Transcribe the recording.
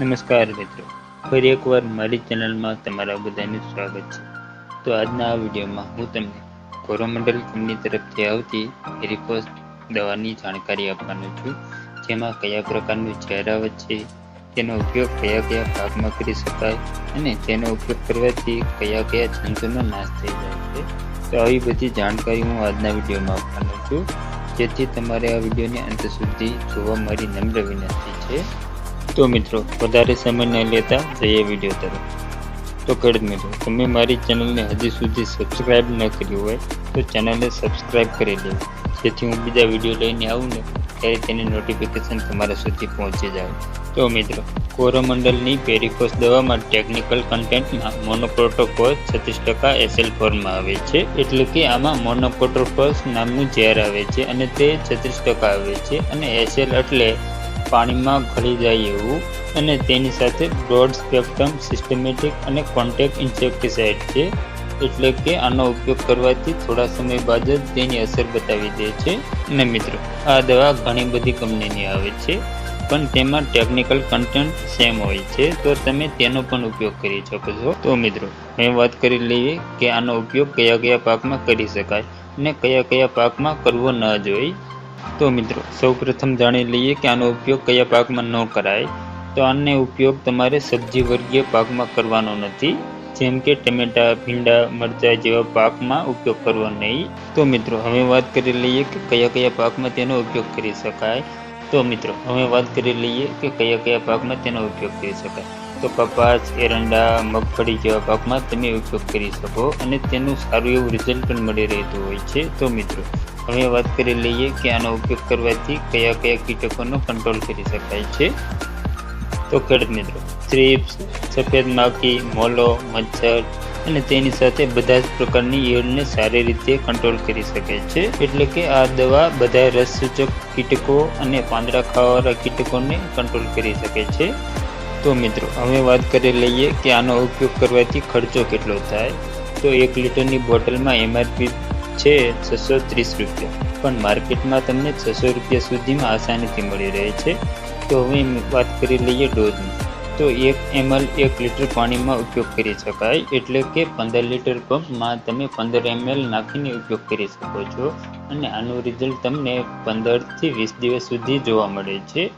નમસ્કાર મિત્રો. ફરી એકવાર મારી ચેનલમાં તમારા બધાનું સ્વાગત છે. તો આજના આ વિડીયોમાં હું તમને કોરોમંડલ કંપની તરફથી આવતી રિપોસ્ટ દવાની જાણકારી આપવાનો છું. જેમાં કયા પ્રકારનું ઝેર છે, તેનો ઉપયોગ કયા કયા ભાગમાં કરી શકાય અને તેનો ઉપયોગ કરવાથી કયા કયા જંતુનો નાશ થઈ જાય છે. તો આવી બધી જાણકારી હું આજના વિડીયોમાં આપવાનો છું. જેથી તમારે આ વિડીયોને અંત સુધી જોવા મારી નમ્ર વિનંતી છે. તો મિત્રો, વધારે સમય ન લેતા જઈએ વીડિયો તરફ. તો ખેડૂત મિત્રો, તમે મારી ચેનલને હજી સુધી સબસ્ક્રાઇબ ન કર્યું હોય, તો ચેનલને સબસ્ક્રાઇબ કરી લેવું જેથી હું બીજા વીડિયો લઈને આવું ને, ત્યારે તેની નોટિફિકેશન તમારા સુધી પહોંચી જાય. તો મિત્રો કોરોમંડલની પેરિફોસ દવામાં ટેકનિકલ કન્ટેન્ટમાં મોનોપ્રોટોકોસ છત્રીસ ટકા એસેલ ફોર્મમાં આવે છે. એટલે કે આમાં મોનોપ્રોટોકોસ નામનું ઝેર આવે છે અને તે છત્રીસ ટકા આવે છે. અને એસેલ એટલે પાણીમાં ઘળી જાય એવું અને તેની સાથે બ્રોડ સ્પેક્ટ્રમ, સિસ્ટમેટિક અને કોન્ટેક્ટ ઇન્સેક્ટિસાઇડ છે. એટલે કે આનો ઉપયોગ કરવાથી થોડા સમય બાદ જ તેની અસર બતાવી દે છે. અને મિત્રો, આ દવા ઘણી બધી કંપનીની આવે છે, પણ તેમાં ટેકનિકલ કન્ટેન્ટ સેમ હોય છે. તો તમે તેનો પણ ઉપયોગ કરી શકો છો. તો મિત્રો, મેં વાત કરી લઈએ કે આનો ઉપયોગ કયા કયા પાકમાં કરી શકાય અને કયા કયા પાકમાં કરવો ન જોઈએ. તો મિત્રો, સૌપ્રથમ જાણી લઈએ કે આનો ઉપયોગ કયા પાકમાં ન કરાય. તો આનો ઉપયોગ તમારે સબ્જી વર્ગીય પાકમાં કરવાનો નથી. જેમ કે ટમેટા, ભીંડા, મરચા જેવા પાકમાં ઉપયોગ કરવો નહીં. તો મિત્રો, હવે વાત કરી લઈએ કે કયા કયા પાકમાં તેનો ઉપયોગ કરી શકાય. તો મિત્રો, હવે વાત કરી લઈએ કે કયા કયા પાકમાં તેનો ઉપયોગ કરી શકાય. તો કપાસ, એરંડા, મગફળી જેવા પાકમાં તમે ઉપયોગ કરી શકો અને તેનું સારું એવું રિઝલ્ટ પણ મળી રહેતું હોય છે. તો મિત્રો હવે વાત કરી લઈએ કે આનો ઉપયોગ કરવાથી કયા કયા કીટકોનો કંટ્રોલ કરી શકાય છે. તો ખેડૂત મિત્રો થ્રીપ્સ સફેદ માખી, મોલો, મચ્છર અને તેની સાથે બધા જ પ્રકારની ઈયળને સારી રીતે કંટ્રોલ કરી શકે છે. એટલે કે આ દવા બધા રસસૂચક કીટકો અને પાંદડા ખાવાવાળા કીટકોને કંટ્રોલ કરી શકે છે. તો મિત્રો, હવે વાત કરી લઈએ કે આનો ઉપયોગ કરવાથી ખર્ચો કેટલો થાય. તો એક લીટરની બોટલમાં એમઆરપી છે છસો ત્રીસ રૂપિયા. પણ માર્કેટમાં તમને છસો રૂપિયા સુધીમાં આસાનીથી મળી રહે છે. તો હવે વાત કરી લઈએ ડોઝની. તો એક એમએલ એક લીટર પાણીમાં ઉપયોગ કરી શકાય એટલે કે પંદર લીટર પંપમાં તમે પંદર એમએલ નાખીને ઉપયોગ કરી શકો છો. અને આનું રિઝલ્ટ તમને પંદરથી વીસ દિવસ સુધી જોવા મળે છે.